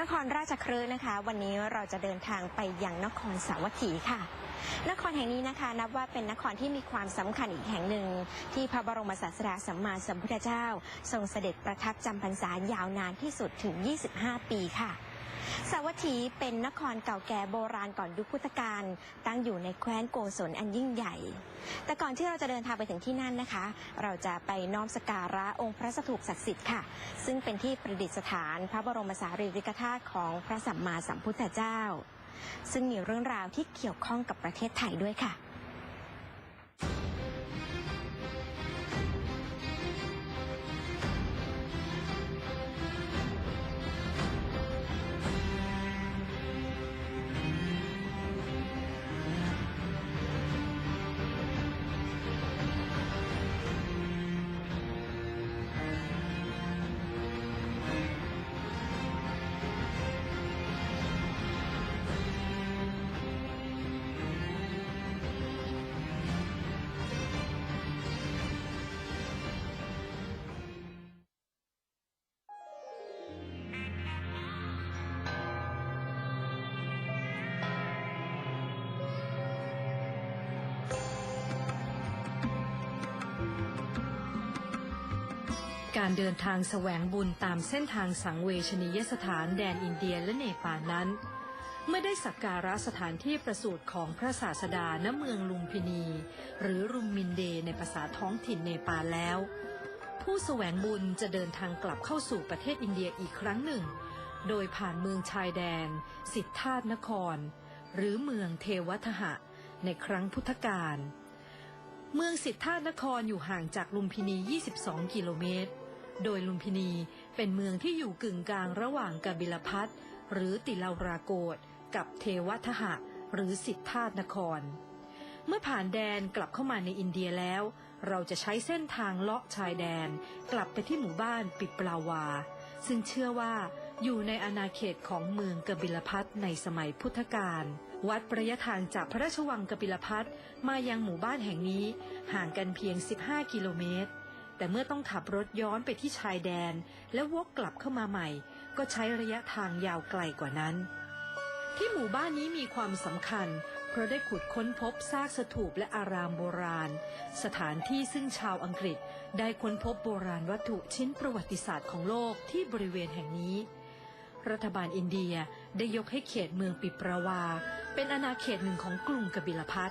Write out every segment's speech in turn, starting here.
นครราชครืนะคะ วันนี้เราจะเดินทางไปยังนครสาวัตถีค่ะ นครแห่งนี้นะคะ นับว่าเป็นนครที่มีความสำคัญอีกแห่งหนึ่ง ที่พระบรมศาสดาสัมมาสัมพุทธเจ้า ทรงเสด็จประทับจำพรรษายาวนานที่สุดถึง 25 ปีค่ะ สาวัตถีเป็นนครเก่าแก่โบราณก่อนยุคพุทธกาลตั้งอยู่ในแคว้นโกศลอันยิ่งใหญ่ แต่ก่อนที่เราจะเดินทางไปถึงที่นั่นนะคะ เราจะไปน้อมสการะองค์พระสถูปศักดิ์สิทธิ์ค่ะ ซึ่งเป็นที่ประดิษฐานพระบรมสารีริกธาตุของพระสัมมาสัมพุทธเจ้า ซึ่งมีเรื่องราวที่เกี่ยวข้องกับประเทศไทยด้วยค่ะ การเดินทางแสวงบุญตามเส้นทางสังเวชนียสถานแดนอินเดียและเนปาลนั้น เมื่อได้สักการะสถานที่ประสูติของพระศาสดาณเมืองลุมพินี หรือรุมมินเดในภาษาท้องถิ่นเนปาลแล้ว ผู้แสวงบุญจะเดินทางกลับเข้าสู่ประเทศอินเดียอีกครั้งหนึ่ง โดยผ่านเมืองชายแดน สิทธาตนคร หรือเมืองเทวทหะ ในครั้งพุทธกาลเมืองสิทธาตนครอยู่ห่างจากลุมพินี 22 กิโลเมตร โดยลุมพินีเป็นเมืองที่อยู่กึ่งกลางระหว่างกบิลพัทหรือติลาราโกดกับเทวทหะ หรือสิทธาตนคร เมื่อผ่านแดนกลับเข้ามาในอินเดียแล้ว เราจะใช้เส้นทางเลาะชายแดน กลับไปที่หมู่บ้านปิปลาวา ซึ่งเชื่อว่าอยู่ในอาณาเขตของเมืองกบิลพัทในสมัยพุทธกาล วัดระยะทางจากพระราชวังกบิลพัทมายังหมู่บ้านแห่งนี้ห่างกันเพียง 15 กิโลเมตร แต่เมื่อต้องขับรถย้อนไปที่ชายแดน และวกกลับเข้ามาใหม่ ก็ใช้ระยะทางยาวไกลกว่านั้น ที่หมู่บ้านนี้มีความสำคัญ เพราะได้ขุดค้นพบซากสถูปและอารามโบราณ สถานที่ซึ่งชาวอังกฤษได้ค้นพบโบราณวัตถุชิ้นประวัติศาสตร์ของโลกที่บริเวณแห่งนี้ รัฐบาลอินเดียได้ยกให้เขตเมืองปิปราวา เป็นอาณาเขตหนึ่งของกรุงกบิลพัท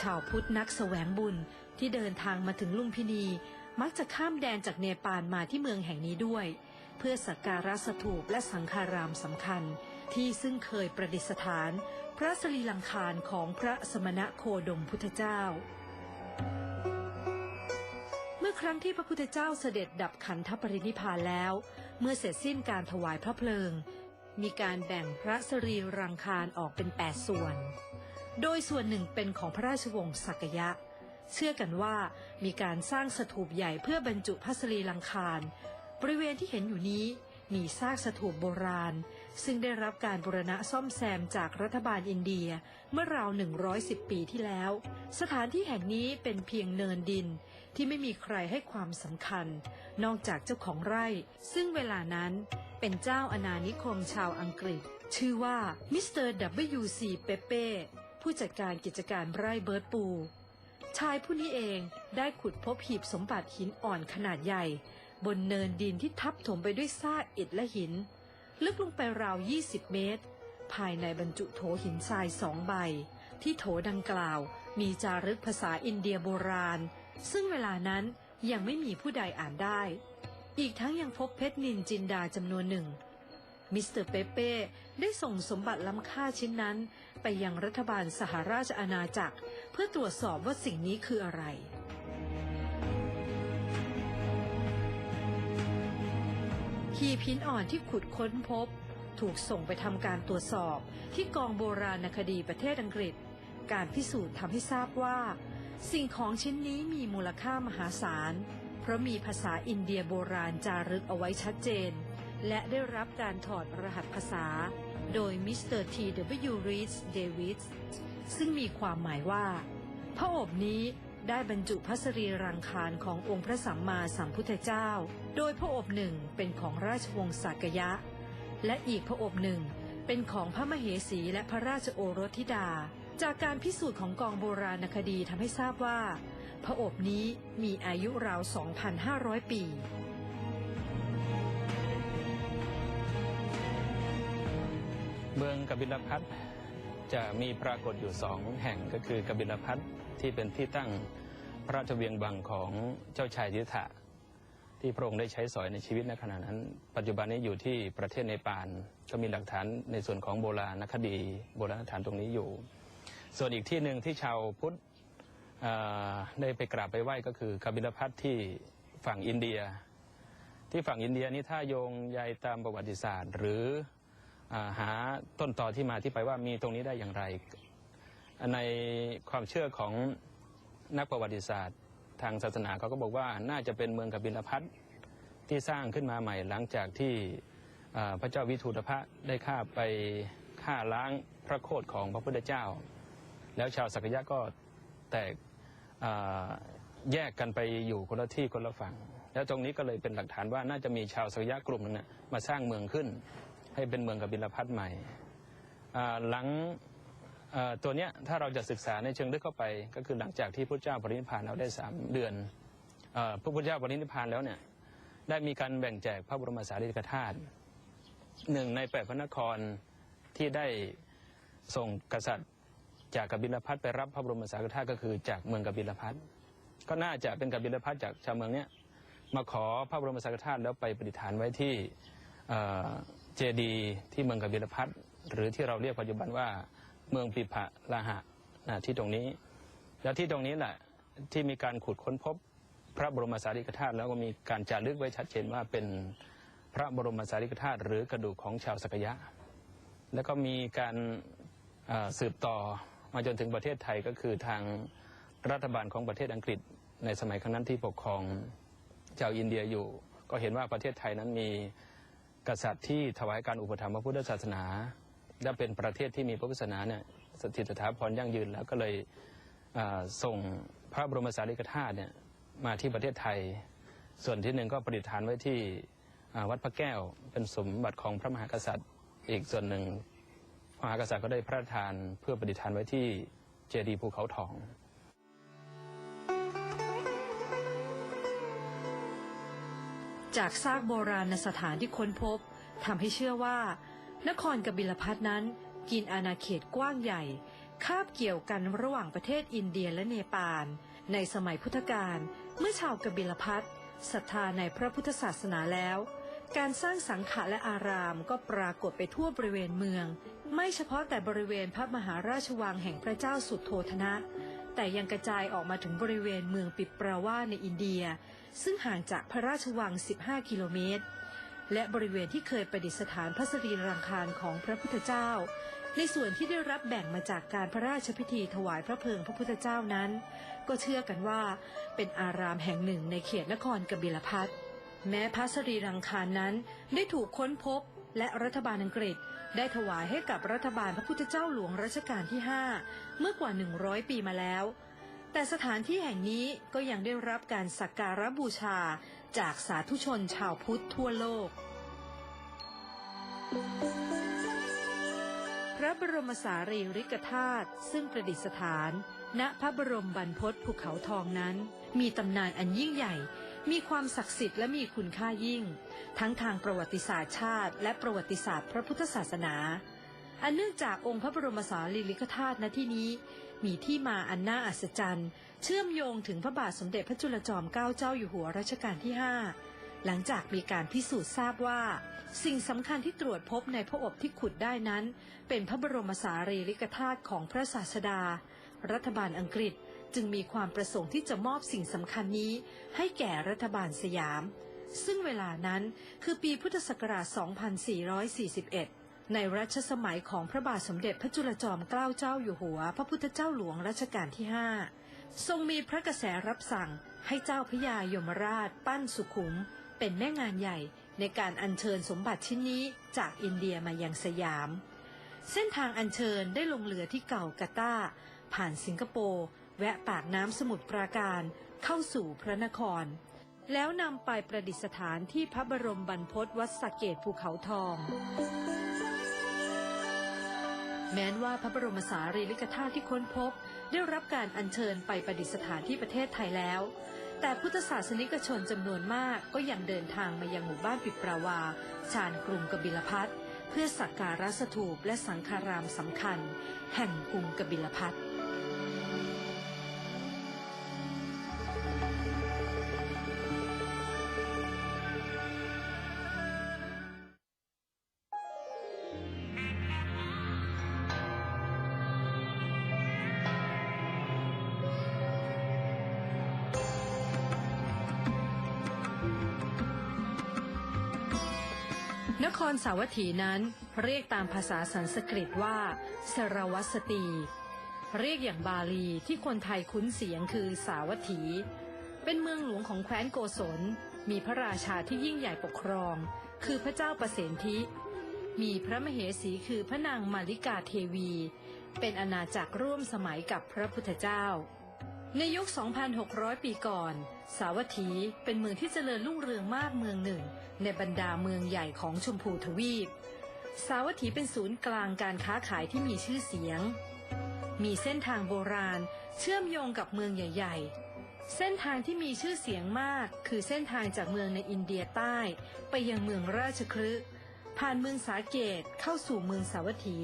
ชาวพุทธนักแสวงบุญที่เดินทางมาถึงลุมพินี มักจะข้ามแดนจากเนปาลมาที่เมืองแห่งนี้ด้วย เพื่อสักการะสถูปและสังฆารามสำคัญ ที่ซึ่งเคยประดิษฐาน พระสรีลังคารของพระสมณะโคดมพุทธเจ้า เมื่อครั้งที่พระพุทธเจ้าเสด็จดับขันธปรินิพานแล้ว เมื่อเสร็จสิ้นการถวายพระเพลิง มีการแบ่งพระสรีรังคารออกเป็นแปดส่วน โดยส่วนหนึ่งเป็นของพระราชวงศ์สักยะ เชื่อกันว่ามีการสร้างสถูปใหญ่เพื่อบรรจุพระสรีลังคารบริเวณที่เห็นอยู่นี้มีซากสถูปโบราณ ซึ่งได้รับการบูรณะซ่อมแซมจากรัฐบาลอินเดียเมื่อราว 110 ปีที่แล้ว สถานที่แห่งนี้เป็นเพียงเนินดินที่ไม่มีใครให้ความสำคัญ นอกจากเจ้าของไร่ ซึ่งเวลานั้นเป็นเจ้าอาณานิคมชาวอังกฤษ ชื่อว่ามิสเตอร์ W.C. เปเป้ผู้จัดการกิจการไร่เบิร์ดปู ชายผู้นี้เองได้ขุดพบหีบสมบัติหินอ่อนขนาดใหญ่ บนเนินดินที่ทับถมไปด้วยซากอิฐและหิน ลึกลงไปราว 20 เมตร ภายในบรรจุโถหินทรายสองใบ ที่โถดังกล่าวมีจารึกภาษาอินเดียโบราณ ซึ่งเวลานั้นยังไม่มีผู้ใดอ่านได้ อีกทั้งยังพบเพชรนินจินดาจำนวนหนึ่งมิสเตอร์เปเป้ได้ส่งสมบัติล้ำค่าชิ้นนั้น ไปยังรัฐบาลสหราชอาณาจักร เพื่อตรวจสอบว่าสิ่งนี้คืออะไร หีบหินอ่อนที่ขุดค้นพบ ถูกส่งไปทำการตรวจสอบที่กองโบราณคดีประเทศอังกฤษ การพิสูจน์ทำให้ทราบว่า สิ่งของชิ้นนี้มีมูลค่ามหาศาล เพราะมีภาษาอินเดียโบราณจารึกเอาไว้ชัดเจน และได้รับการถอดรหัสภาษา โดยมิสเตอร์ที W. Rees Davids ซึ่งมีความหมายว่า พระอบนี้ได้บรรจุพระสรีรังคารขององค์พระสัมมาสัมพุทธเจ้า โดยพระอบหนึ่งเป็นของราชวงศ์สักยะ และอีกพระอบหนึ่งเป็นของพระมเหสีและพระราชโอรสธิดา จากการพิสูจน์ของกองโบราณคดีทำให้ทราบว่า พระอบนี้มีอายุราว 2,500 ปี เมืองกบิลพัทจะมีปรากฏอยู่สองแห่งก็คือกบิลพัทที่เป็นที่ตั้งพระราชเวียงวังของเจ้าชายทิฐะที่พระองค์ได้ใช้สอยในชีวิตในขณะนั้น ปัจจุบันนี้อยู่ที่ประเทศเนปาลก็มีหลักฐานในส่วนของโบราณคดีโบราณสถานตรงนี้อยู่ ส่วนอีกที่หนึ่งที่ชาวพุทธได้ไปกราบไปไหว้ก็คือกบิลพัทที่ฝั่งอินเดีย ที่ฝั่งอินเดียนี่ถ้าโยงใยตามประวัติศาสตร์ หรือ หาต้นต่อที่มาที่ไปว่ามีตรงนี้ได้อย่างไร ในความเชื่อของนักประวัติศาสตร์ ทางศาสนาเขาก็บอกว่าน่าจะเป็นเมืองกบิลพัทที่สร้างขึ้นมาใหม่หลังจากที่พระเจ้าวิทูตภะได้ฆ่าไปฆ่าล้างพระโคดของพระพุทธเจ้า แล้วชาวสักยะก็แตกแยกกันไปอยู่คนละที่คนละฝั่ง แล้วตรงนี้ก็เลยเป็นหลักฐานว่าน่าจะมีชาวสักยะกลุ่มนึงนะมาสร้างเมืองขึ้น ให้เป็นเมืองกบิลพัทใหม่หลังตัวเนี้ยถ้าเราจะศึกษาในเชิงลึกเข้าไป ก็คือหลังจากที่พระเจ้าปรินิพพานแล้วได้สามเดือนอพระพุทธเจ้าปรินิพพานแล้วเนี่ยได้มีการแบ่งแจกพระบรมสารีริกธาตุหนึ่งในแปดพระนครที่ได้ส่งกษัตริย์จากกบิลพัทไปรับพระบรมสารีริกธาตุก็คือจากเมืองกบิลพัทก็น่าจะเป็นกบิลพัทจากชาวเมืองเนี้ยมาขอพระบรมสารีริกธาตุแล้วไปประดิษฐานไว้ที่ เจดีย์ที่เมืองกบิลพัทหรือที่เราเรียกปัจจุบันว่าเมืองปิภะลาหะนะที่ตรงนี้ แล้วที่ตรงนี้แหละที่มีการขุดค้นพบพระบรมสารีริกธาตุแล้วก็มีการจารึกไว้ชัดเจนว่าเป็นพระบรมสารีริกธาตุหรือกระดูกของชาวสักยะ แล้วก็มีการสืบต่อมาจนถึงประเทศไทยก็คือทางรัฐบาลของประเทศอังกฤษ ในสมัยครั้งนั้นที่ปกครองชาวอินเดียอยู่ ก็เห็นว่าประเทศไทยนั้นมี กษัตริย์ที่ถวายการอุปถัมภ์พระพุทธศาสนาและเป็นประเทศที่มีพระพุทธศาสนาเนี่ยสถิตสถาพรยั่งยืนแล้วก็เลยส่งพระบรมสารีริกธาตุเนี่ยมาที่ประเทศไทย ส่วนที่หนึ่งก็ประดิษฐานไว้ที่วัดพระแก้วเป็นสมบัติของพระมหากษัตริย์ อีกส่วนหนึ่งพระมหากษัตริย์ก็ได้พระราชทานเพื่อประดิษฐานไว้ที่เจดีย์ภูเขาทอง จากซากโบราณสถานที่ค้นพบทำให้เชื่อว่า นครกบิลพัทนั้นกินอาณาเขตกว้างใหญ่ คาบเกี่ยวกันระหว่างประเทศอินเดียและเนปาล ในสมัยพุทธกาลเมื่อชาวกบิลพัทศรัทธาในพระพุทธศาสนาแล้ว การสร้างสังขะและอารามก็ปรากฏไปทั่วบริเวณเมือง ไม่เฉพาะแต่บริเวณพระมหาราชวังแห่งพระเจ้าสุดโททนะ แต่ยังกระจายออกมาถึงบริเวณเมืองปิปราว่าในอินเดีย ซึ่งห่างจากพระราชวัง 15 กิโลเมตร และบริเวณที่เคยประดิษฐานพระสรีรังคารของพระพุทธเจ้า ในส่วนที่ได้รับแบ่งมาจากการพระราชพิธีถวายพระเพลิงพระพุทธเจ้านั้น ก็เชื่อกันว่าเป็นอารามแห่งหนึ่งในเขตนครกบิลพัทแม้พระสรีรังคารนั้นได้ถูกค้นพบ และรัฐบาลอังกฤษได้ถวายให้กับรัฐบาลพระพุทธเจ้าหลวงรัชกาลที่ 5 เมื่อกว่า 100 ปีมาแล้ว แต่สถานที่แห่งนี้ก็ยังได้รับการสักการะบูชาจากสาธุชนชาวพุทธทั่วโลก พระบรมสารีริกธาตุซึ่งประดิษฐาน ณพระบรมบรรพตภูเขาทองนั้น มีตำนานอันยิ่งใหญ่ มีความศักดิ์สิทธิ์และมีคุณค่ายิ่ง ทั้งทางประวัติศาสตร์ชาติ และประวัติศาสตร์พระพุทธศาสนา อันเนื่องจากองค์พระบรมสารีริกธาตุณที่นี้ มีที่มาอันน่าอัศจรรย์ เชื่อมโยงถึงพระบาทสมเด็จพระจุลจอมเกล้าเจ้าอยู่หัวรัชกาลที่ 5 หลังจากมีการพิสูจน์ทราบว่า สิ่งสำคัญที่ตรวจพบในพระอบที่ขุดได้นั้น เป็นพระบรมสารีริกธาตุของพระศาสดา รัฐบาลอังกฤษจึงมีความประสงค์ที่จะมอบสิ่งสำคัญนี้ให้แก่รัฐบาลสยาม ซึ่งเวลานั้นคือปีพุทธศักราช 2441 ในรัชสมัยของพระบาทสมเด็จพระจุลจอมเกล้าเจ้าอยู่หัว พระพุทธเจ้าหลวงรัชกาลที่ 5 ทรงมีพระกระแสรับสั่งให้เจ้าพระยายมราช ปั้นสุขุม เป็นแม่งานใหญ่ในการอัญเชิญสมบัติชิ้นนี้จากอินเดียมายังสยาม เส้นทางอัญเชิญได้ลงเรือที่เก่ากาตา ผ่านสิงคโปร์แวะปากน้ำสมุทรปราการเข้าสู่พระนคร แล้วนำไปประดิษฐานที่พระบรมบรรพตวัดสเกตภูเขาทอง แม้นว่าพระบรมสารีริกธาตุที่ค้นพบ ได้รับการอัญเชิญไปประดิษฐานที่ประเทศไทยแล้ว แต่พุทธศาสนิกชนจำนวนมากก็ยังเดินทางมายังหมู่บ้านปิปราวา ชานกรุงกบิลพัทเพื่อสักการะสถูปและสังฆารามสำคัญ แห่งกรุงกบิลพัทาวัตถีนั้นเรียกตามภาษาสันสกฤตว่าสรวัสตี เรียกอย่างบาลีที่คนไทยคุ้นเสียงคือสาวัตถี เป็นเมืองหลวงของแคว้นโกศล มีพระราชาที่ยิ่งใหญ่ปกครอง คือพระเจ้าประเสนทิมีพระมเหสีคือพระนางมาริกาเทวี เป็นอาณาจักรร่วมสมัยกับพระพุทธเจ้า ในยุค 2,600 ปีก่อน สาวัตถีเป็นเมืองที่เจริญรุ่งเรืองมากเมืองหนึ่ง ในบรรดาเมืองใหญ่ของชมพูทวีป สาวัตถีเป็นศูนย์กลางการค้าขายที่มีชื่อเสียง มีเส้นทางโบราณเชื่อมโยงกับเมืองใหญ่ ๆ เส้นทางที่มีชื่อเสียงมากคือเส้นทางจากเมืองในอินเดียใต้ ไปยังเมืองราชคฤห์ผ่านเมืองสาเกตเข้าสู่เมืองสาวัตถี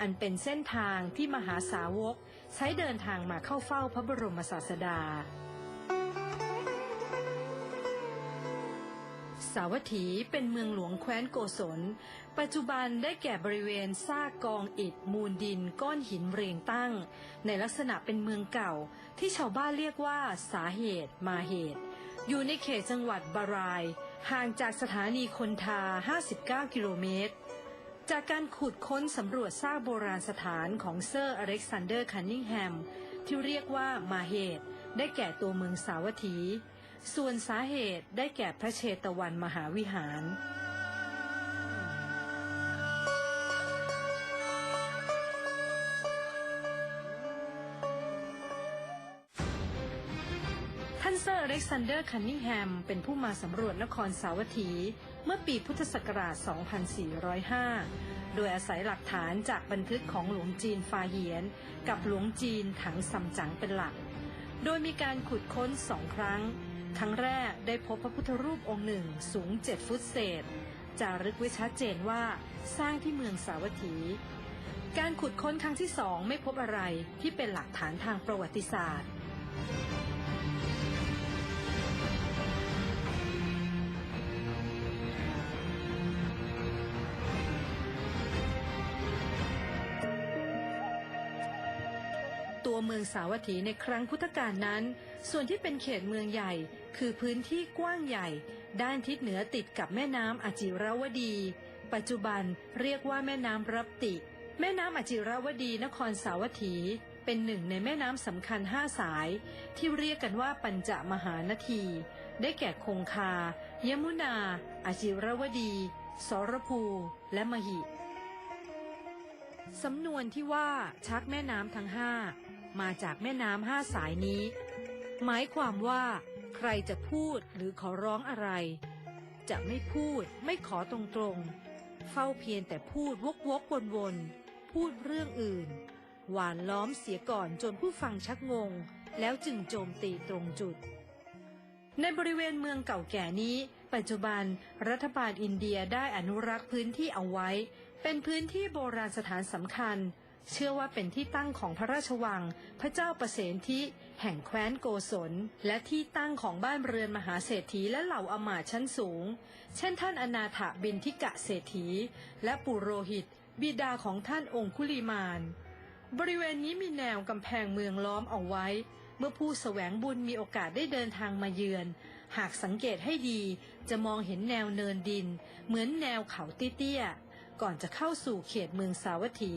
อันเป็นเส้นทางที่มหาสาวก ใช้เดินทางมาเข้าเฝ้าพระบรมศาสดา สาวัตถีเป็นเมืองหลวงแคว้นโกศล ปัจจุบันได้แก่บริเวณซากกองอิฐมูลดินก้อนหินเรียงตั้ง ในลักษณะเป็นเมืองเก่าที่ชาวบ้านเรียกว่าสาเหตุมาเหตุ อยู่ในเขตจังหวัดบาราย ห่างจากสถานีคนทา 59 กิโลเมตร จากการขุดค้นสำรวจซากโบราณสถานของเซอร์อเล็กซานเดอร์คันนิงแฮม ที่เรียกว่ามาเหตุได้แก่ตัวเมืองสาวัตถี ส่วนสาเหตุได้แก่พระเชตวันมหาวิหาร ล็กซานเดอร์คันนิงแฮม เป็นผู้มาสำรวจนครสาวัตถี เมื่อปีพุทธศักราช 2405 โดยอาศัยหลักฐานจากบันทึกของหลวงจีนฟาเหียน กับหลวงจีนถังซัมจั๋งเป็นหลัก โดยมีการขุดค้นสองครั้ง ครั้งแรกได้พบพระพุทธรูปองค์หนึ่งสูง 7 ฟุตเศษ จารึกไว้ชัดเจนว่าสร้างที่เมืองสาวัตถีการขุดค้นครั้งที่สองไม่พบอะไรที่เป็นหลักฐานทางประวัติศาสตร์ สาวัตถีในครั้งพุทธกาลนั้น ส่วนที่เป็นเขตเมืองใหญ่ คือพื้นที่กว้างใหญ่ ด้านทิศเหนือติดกับแม่น้ำอจิรวดี ปัจจุบันเรียกว่าแม่น้ำรับติ แม่น้ำอจิรวดีนครสาวัตถีเป็นหนึ่งในแม่น้ำสำคัญห้าสาย ที่เรียกกันว่าปัญจมหานที ได้แก่คงคา ยมุนา อจิรวดี สรภู และมหิ สำนวนที่ว่าชักแม่น้ำทั้งห้า มาจากแม่น้ำห้าสายนี้ หมายความว่า ใครจะพูดหรือขอร้องอะไร จะไม่พูดไม่ขอตรงๆ เฝ้าเพียงแต่พูดวกวกวนวนๆ พูดเรื่องอื่น หวานล้อมเสียก่อนจนผู้ฟังชักงง แล้วจึงโจมตีตรงจุด ในบริเวณเมืองเก่าแก่นี้ ปัจจุบันรัฐบาลอินเดียได้อนุรักษ์พื้นที่เอาไว้ เป็นพื้นที่โบราณสถานสำคัญ เชื่อว่าเป็นที่ตั้งของพระราชวัง พระเจ้าประเสนทิแห่งแคว้นโกศล และที่ตั้งของบ้านเรือนมหาเศรษฐีและเหล่าอมาตชั้นสูง เช่นท่านอนาถบินทิกะเศรษฐี และปุโรหิต บิดาของท่านองคุลิมาน บริเวณนี้มีแนวกำแพงเมืองล้อมเอาไว้ เมื่อผู้แสวงบุญมีโอกาสได้เดินทางมาเยือน หากสังเกตให้ดีจะมองเห็นแนวเนินดิน เหมือนแนวเขาเตี้ยๆก่อนจะเข้าสู่เขตเมืองสาวัตถี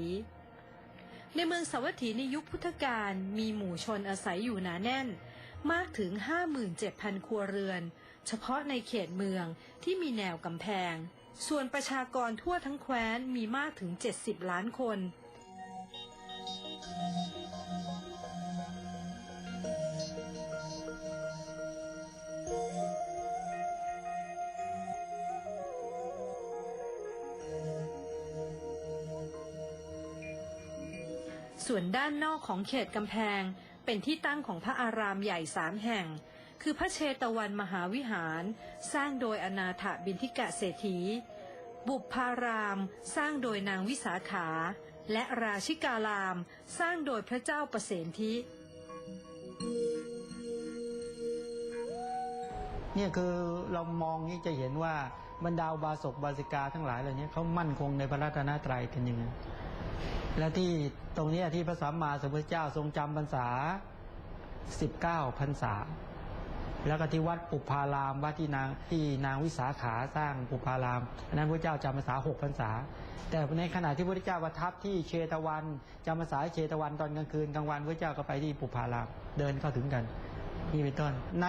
ในเมืองสาวัตถีในยุคพุทธกาลมีหมู่ชนอาศัยอยู่หนาแน่น มากถึง 57,000 ครัวเรือน เฉพาะในเขตเมืองที่มีแนวกำแพง ส่วนประชากรทั่วทั้งแคว้นมีมากถึง 70 ล้านคน ส่วนด้านนอกของเขตกำแพง เป็นที่ตั้งของพระอารามใหญ่สามแห่ง คือพระเชตวันมหาวิหาร สร้างโดยอนาถบินทิกะเศรษฐี บุพาราม สร้างโดยนางวิสาขา และราชิการาม สร้างโดยพระเจ้าประเสนทิเนี่ยคือเรามองนี่จะเห็นว่าบรรดาบาสกบาสิกาทั้งหลายเหล่านี้เขามั่นคงในพระรัตนตรัยกันยังไง และที่ตรงนี้ที่พระสัมมาสัมพุทธเจ้าทรงจำพรรษา 19พรรษา แล้วก็ที่วัดปุพารามวัดที่นางที่นางวิสาขาสร้างปุพารามนนั้นพระเจ้าจำพรรษาหกพรรษา แต่ในขณะที่พระเจ้าประทับที่เชตวันจำพรรษาเชตวันตอนกลางคืนกลางวันพระเจ้าก็ไปที่ปุพารามเดินเข้าถึงกันนี่เป็นต้น ใน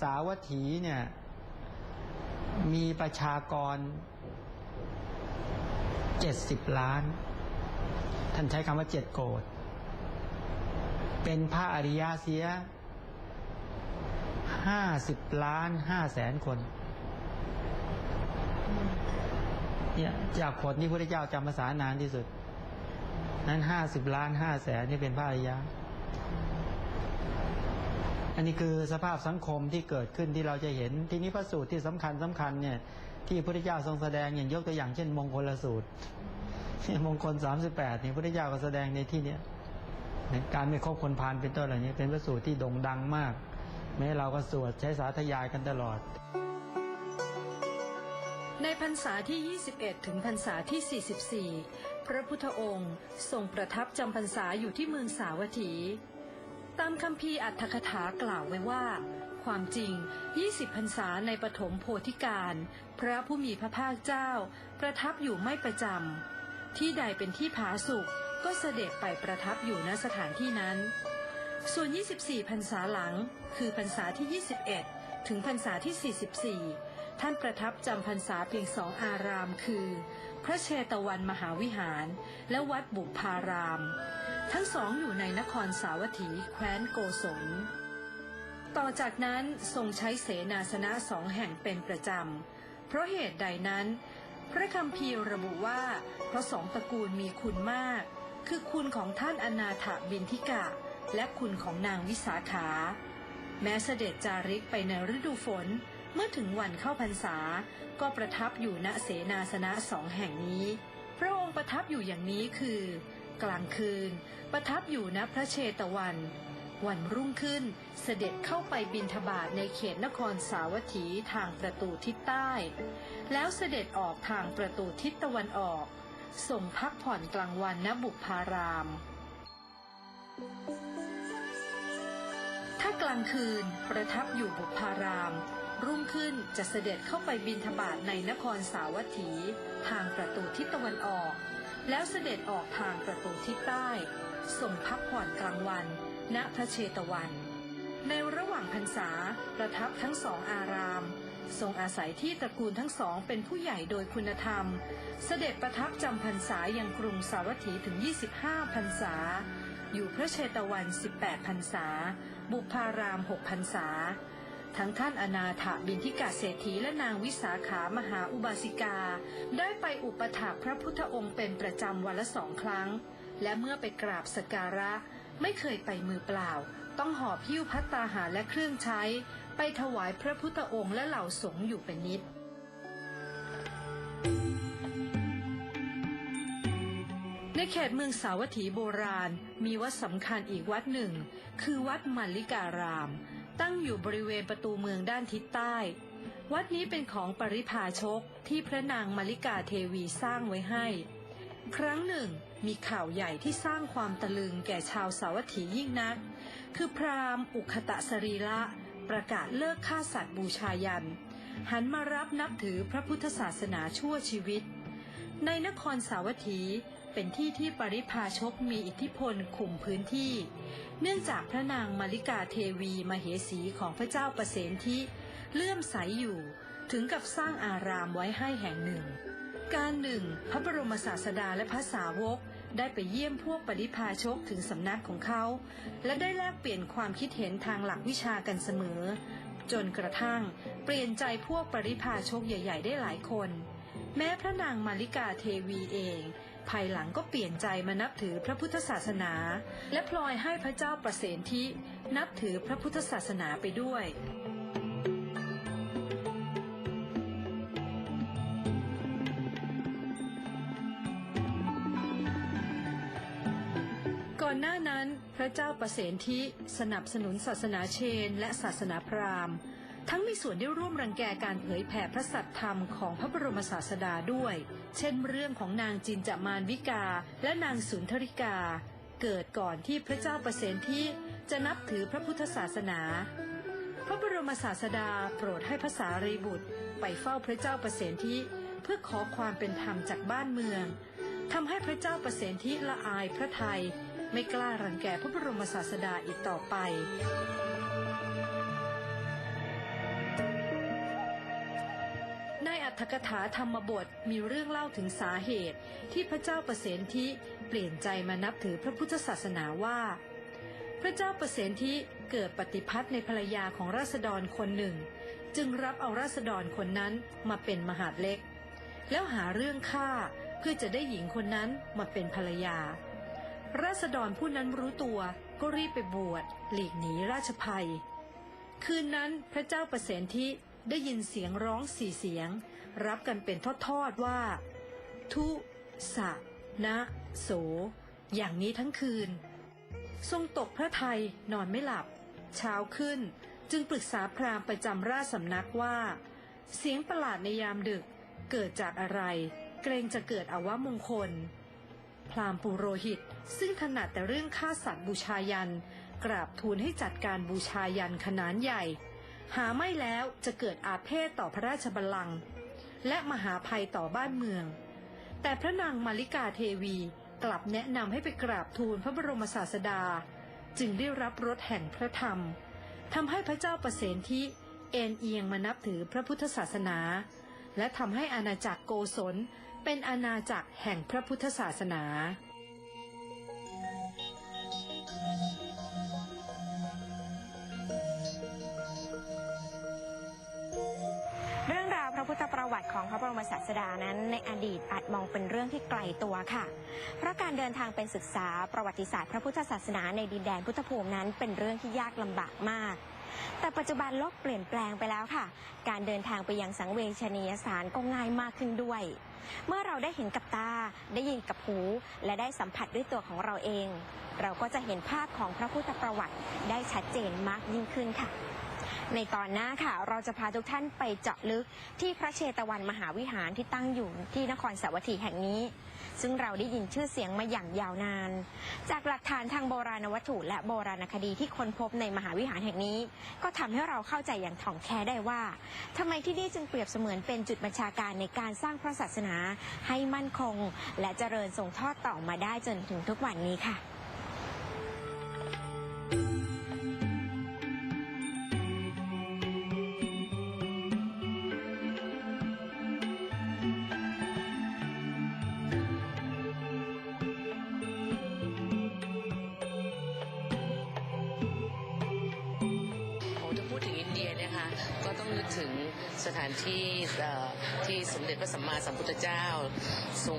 สาวัตถีเนี่ยมีประชากรเจ็ดสิบล้าน ท่านใช้คำว่าเจ็ดโกดเป็นพระอริยาเสียห้าสิบล้านห้าแสนคนเนี่ยจากผลที่พระเจ้าจำภาษานานที่สุด นั้นห้าสิบล้านห้าแสนนี่เป็นพระอริยะ อันนี้คือสภาพสังคมที่เกิดขึ้นที่เราจะเห็น ทีนี้พระสูตรที่สำคัญสำคัญเนี่ยที่พระพุทธเจ้าทรงแสดงอย่างยกตัวอย่างเช่น มงคลสูตร มงคลสามสิบแปดนี่พระพุทธเจ้าก็แสดงในที่เนี้ยการไม่คบคนพาลเป็นต้นเหล่านี้เป็นพระสูตรที่โด่งดังมาก แม้เราก็สวดใช้สาธยายกันตลอด ในพรรษาที่ 21 ถึงพรรษาที่ 44 พระพุทธองค์ทรงประทับจำพรรษาอยู่ที่เมืองสาวัตถี ตามคำพีอัตถกถากล่าวไว้ว่า ความจริง 20 พรรษาในปฐมโพธิการ พระผู้มีพระภาคเจ้า ประทับอยู่ไม่ประจำ ที่ใดเป็นที่ผาสุกก็เสด็จไปประทับอยู่ณสถานที่นั้น ส่วน 24พรรษาหลัง คือพรรษาที่ 21 ถึงพรรษาที่ 44 ท่านประทับจำพรรษาเพียงสองอารามคือ พระเชตวันมหาวิหาร และวัดบุพาราม ทั้งสองอยู่ในนครสาวัตถีแคว้นโกศลต่อจากนั้นทรงใช้เสนาสนะสองแห่งเป็นประจำ เพราะเหตุใดนั้น พระคัมภีร์ระบุว่า เพราะสองตระกูลมีคุณมาก คือคุณของท่านอนาถบินทิกะ และคุณของนางวิสาขา แม้เสด็จจาริกไปในฤดูฝน เมื่อถึงวันเข้าพรรษา ก็ประทับอยู่ณเสนาสนะสองแห่งนี้ พระองค์ประทับอยู่อย่างนี้คือ กลางคืน ประทับอยู่ณพระเชตวัน วันรุ่งขึ้นเสด็จเข้าไปบินทบาทในเขตนครสาวัตถีทางประตูทิศใต้ แล้วเสด็จออกทางประตูทิศตะวันออกส่งพักผ่อนกลางวันณบุพาราม ถ้ากลางคืนประทับอยู่บุพาราม รุ่งขึ้นจะเสด็จเข้าไปบินทบาทในนครสาวัตถี ทางประตูทิศตะวันออก แล้วเสด็จออกทางประตูทิศใต้ ส่งพักผ่อนกลางวัน ณพระเชตวัน ในระหว่างพรรษาประทับทั้งสองอาราม ทรงอาศัยที่ตระกูลทั้งสองเป็นผู้ใหญ่โดยคุณธรรม เสด็จประทับจำพรรษาอยังกรุงสาวัตถีถึง 25 พรรษา อยู่พระเชตวัน 18 พรรษา บุพาราม 6 พรรษาทั้งท่านอนาถบินทิกาเศรษฐีและนางวิสาขามหาอุบาสิกา ได้ไปอุปถากพระพุทธองค์เป็นประจำวันละสองครั้ง และเมื่อไปกราบสการะ ไม่เคยไปมือเปล่า ต้องหอบหิ้วพัตตาหารและเครื่องใช้ ไปถวายพระพุทธองค์และเหล่าสงฆ์อยู่เป็นนิดในเขตเมืองสาวัตถีโบราณ มีวัดสำคัญอีกวัดหนึ่ง คือวัดมัลลิการาม ตั้งอยู่บริเวณประตูเมืองด้านทิศใต้ วัดนี้เป็นของปริพาชกที่พระนางมัลลิกาเทวีสร้างไว้ให้ ครั้งหนึ่ง มีข่าวใหญ่ที่สร้างความตะลึงแก่ชาวสาวัตถียิ่งนัก คือพราหมณ์อุคตะสรีละประกาศเลิกฆ่าสัตว์บูชายัน หันมารับนับถือพระพุทธศาสนาชั่วชีวิต ในนครสาวัตถีเป็นที่ที่ปริพาชกมีอิทธิพลคุมพื้นที่ เนื่องจากพระนางมาริกาเทวีมเหสีของพระเจ้าประเสนทิเลื่อมใสอยู่ถึงกับสร้างอารามไว้ให้แห่งหนึ่ง การหนึ่ง พระบรมศาสดาและพระสาวก ได้ไปเยี่ยมพวกปริพาชกถึงสำนักของเขา และได้แลกเปลี่ยนความคิดเห็นทางหลักวิชากันเสมอ จนกระทั่งเปลี่ยนใจพวกปริพาชกใหญ่ ๆ ได้หลายคน แม้พระนางมาริกาเทวีเอง ภายหลังก็เปลี่ยนใจมานับถือพระพุทธศาสนา และพลอยให้พระเจ้าประเสนทินับถือพระพุทธศาสนาไปด้วย ระเจ้าประเสนทิสนับสนุนศาสนาเชน และศาสนาพราหมณ์ ทั้งมีส่วนได้ร่วมรังแกการเผยแผ่พระสัตธรรมของพระบรมศาสดาด้วย เช่นเรื่องของนางจินจามานวิกา และนางสุนทริกา เกิดก่อนที่พระเจ้าประเสนทิจะนับถือพระพุทธศาสนา พระบรมศาสดาโปรดให้พระสารีบุตร ไปเฝ้าพระเจ้าประเสนทิเพื่อขอความเป็นธรรมจากบ้านเมืองทำให้พระเจ้าประเสนทิละอายพระไทย ไม่กล้ารังแกพระบรมศาสดาอีกต่อไป ในอัตถกถาธรรมบทมีเรื่องเล่าถึงสาเหตุที่พระเจ้าประเสนทิเปลี่ยนใจมานับถือพระพุทธศาสนาว่า พระเจ้าประเสนทิเกิดปฏิพัทธ์ในภรรยาของราษฎรคนหนึ่ง จึงรับเอาราษฎรคนนั้นมาเป็นมหาดเล็ก แล้วหาเรื่องฆ่าเพื่อจะได้หญิงคนนั้นมาเป็นภรรยา ราษฎรผู้นั้นรู้ตัวก็รีบไปบวชหลีกหนีราชภัย คืนนั้นพระเจ้าประเสนทิได้ยินเสียงร้องสี่เสียง รับกันเป็นทอดๆว่า ทุสะนะโส อย่างนี้ทั้งคืน ทรงตกพระทัยนอนไม่หลับ เช้าขึ้นจึงปรึกษาพราหมณ์ประจำราชสำนักว่า เสียงประหลาดในยามดึกเกิดจากอะไร เกรงจะเกิดอวมงคล พราหมณ์ปุโรหิต ซึ่งถนัดแต่เรื่องฆ่าสัตว์บูชายัน กราบทูลให้จัดการบูชายันขนานใหญ่ หาไม่แล้วจะเกิดอาเพศต่อพระราชบัลลังก์และมหาภัยต่อบ้านเมือง แต่พระนางมาริกาเทวีกลับแนะนำให้ไปกราบทูลพระบรมศาสดา จึงได้รับรสแห่งพระธรรมทำให้พระเจ้าประเสนทิเอ็นเอียงมานับถือพระพุทธศาสนา และทำให้อาณาจักรโกศล เป็นอาณาจักรแห่งพระพุทธศาสนา เรื่องราวพระพุทธประวัติของพระบรมศาสดานั้น ในอดีตอาจมองเป็นเรื่องที่ไกลตัวค่ะ เพราะการเดินทางไปศึกษาประวัติศาสตร์พระพุทธศาสนาในดินแดนพุทธภูมินั้นเป็นเรื่องที่ยากลำบากมาก แต่ปัจจุบันโลกเปลี่ยนแปลงไปแล้วค่ะ การเดินทางไปยังสังเวชนียสถานก็ง่ายมากขึ้นด้วย เมื่อเราได้เห็นกับตา ได้ยินกับหู และได้สัมผัสด้วยตัวของเราเอง เราก็จะเห็นภาพของพระพุทธประวัติได้ชัดเจนมากยิ่งขึ้นค่ะในตอนหน้าค่ะ เราจะพาทุกท่านไปเจาะลึกที่พระเชตวันมหาวิหารที่ตั้งอยู่ที่นครสวัตถีแห่งนี้ ซึ่งเราได้ยินชื่อเสียงมาอย่างยาวนาน จากหลักฐานทางโบราณวัตถุและโบราณคดีที่ค้นพบในมหาวิหารแห่งนี้ ก็ทำให้เราเข้าใจอย่างถ่องแท้ได้ว่าทำไมที่นี่จึงเปรียบเสมือนเป็นจุดบัญชาการในการสร้างพระศาสนาให้มั่นคง และเจริญส่งทอดต่อมาได้จนถึงทุกวันนี้ค่ะ ถานที่ที่สมเด็จพระสัมมาสัมพุทธเจ้าทรง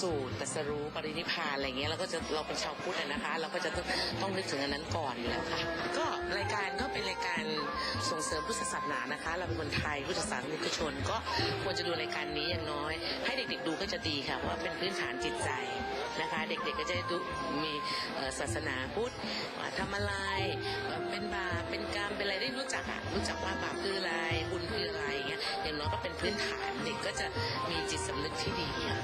สูติตรัสรู้ปรินิพพานอะไรเงี้ยเราก็จะเราเป็นชาวพุทธนะคะ เราก็จะต้องต้องนึกถึงอันนั้นก่อนอยู่แล้วค่ะก็รายการก็เป็นรายการส่งเสริมพุทธศาสนานะคะ เราเป็นคนไทยพุทธศาสนิกชน ก็ควรจะดูรายการนี้อย่างน้อย ให้เด็กๆดูก็จะดีค่ะเพราะว่าเป็นพื้นฐานจิตใจนะคะ เด็กๆก็จะได้มีศาสนาพุทธทำอะไรเอ่อเป็นบาเป็นกรรมเป็นอะไรได้รู้จักอะรู้จักว่าบาปคืออะไรบุญคืออะไร อย่างเงี้ยอย่างน้อยก็เป็นพื้นฐานเด็กก็จะมีจิตสำนึกที่ดีอะ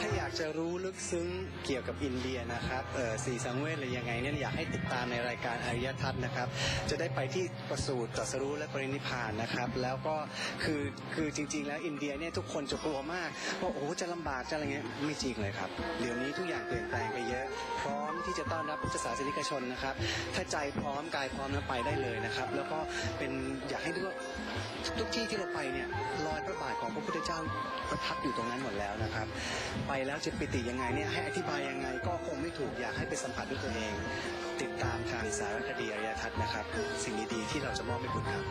ถ้าอยากจะรู้ลึกซึ้งเกี่ยวกับอินเดียนะครับเออสีสังเวชหรือยังไงเนี่ยอยากให้ติดตามในรายการอริยทัศน์นะครับ จะได้ไปที่ประสูติตรัสรู้และปรินิพพานนะครับ แล้วก็คือคือจริง ๆ แล้วอินเดียเนี่ยทุกคนจะกลัวมากว่าโอ้โหจะลำบากจะอะไรเงี้ยไม่จริงเลยครับเดี๋ยวนี้ทุกอย่างเปลี่ยนแปลงไปเยอะ พร้อมที่จะต้อนรับพุทธศาสนิกชนนะครับ ถ้าใจพร้อมกายพร้อมแล้วไปได้เลยนะครับ แล้วก็เป็นอยากให้ดูว่าทุกที่ที่เราไปเนี่ยรอยพระบาทของพระพุทธเจ้าประทับอยู่ตรงนั้นหมดแล้วนะครับ ไปแล้วจะปิติยังไงเนี่ยให้อธิบายยังไงก็คงไม่ถูกอยากให้ไปสัมผัสด้วยตัวเอง ติดตามทางสารคดีอารยทัศน์นะครับ สิ่งดีๆที่เราจะมอบให้คุณครับ